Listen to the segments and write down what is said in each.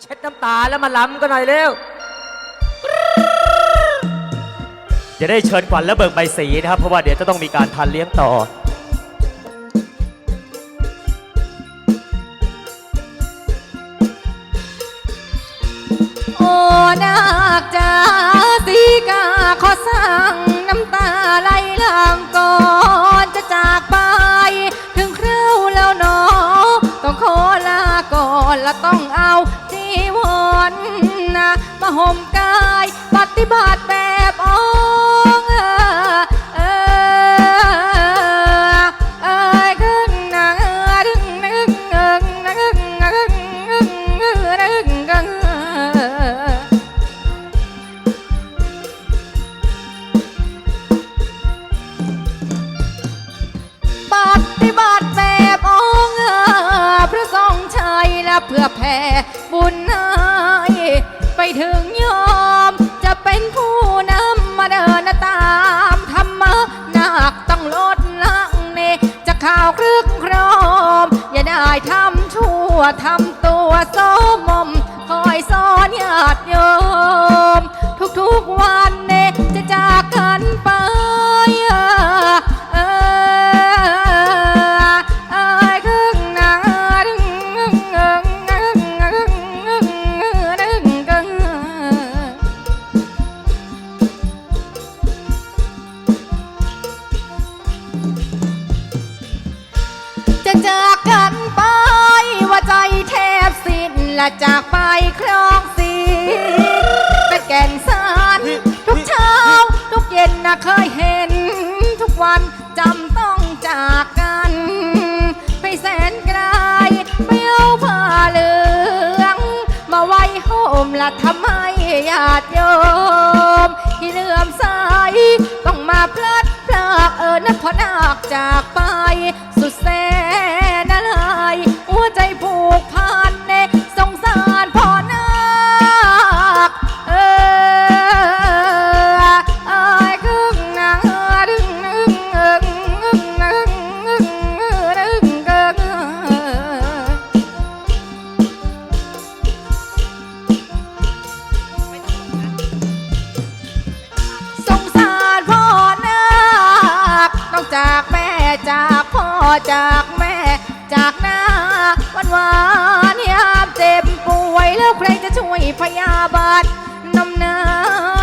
เช็ดน้ำตาแล้วมาล้ำกันหน่อยเร็ว จะได้เชิญขวัญและเบิกใบสีนะครับ เพราะว่าเดี๋ยวจะต้องมีการทานเลี้ยงต่อ โอ้นาคจ้าสีกาขอสั่งน้ำตาไหลหลังก่อนจะจากไป ถึงคราวแล้วเนอ ต้องขอลาก่อนและต้องเอาจีวรนะ มาห่มกาย ปฏิบัติแบบองค์เอายทำชั่วทำตัวโสมม คอยสอนญาติโยม ทุกๆวันเนจ จากไปครองสินเป็นแก่นสารทุกเช้า ทุกเย็นนะเคยเห็น ทุกวันจำต้องจากกัน ไปแสนไกลไปเอาผ้าเหลือง มาไว้ห่มละทำไมญาติโยม ที่เลื่อมใสต้องมาพลัดพรากเออนะพอนาคจากไป องจากแม่จากพ่อจากแม่ จากหน้าวันวานยามเจ็บป่วยแล้วใครจะช่วยพยาบาลนมนา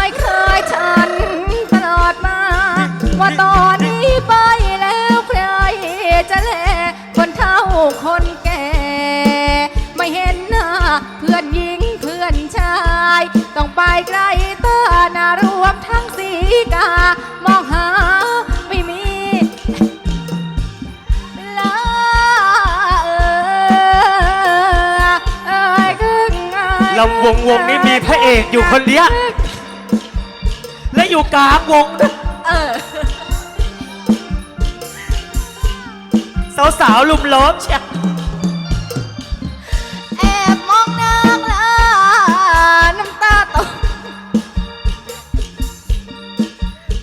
ยเคยฉันตลอดมา ว่าตอนนี้ไปแล้วใครจะแลคนเฒ่าคนแก่ ไม่เห็นหน้าเพื่อนหญิงเพื่อนชาย ต้องไปไกลตานารวมทั้งสีกามองหา ลำวงวงนี้มีพระเอกอยู่คนเดียวและอยู่กลางวงด้วยเออ สาวๆลุมล้อมเชียแอบมองนางลาน้ำตาตก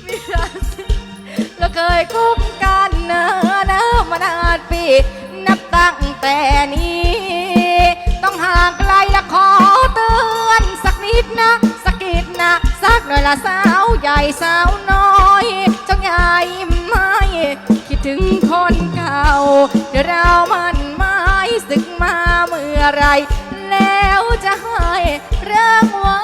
มีราศีเราเคยคบกันเนอะนะมานานปี นับตั้งแต่นี้ ละสาวใหญ่สาวน้อยจงใหญ่ไม่ คิดถึงคนเก่า เดี๋ยวเรามันไม่ศึกมาเมื่อไร แล้วจะให้รางว่า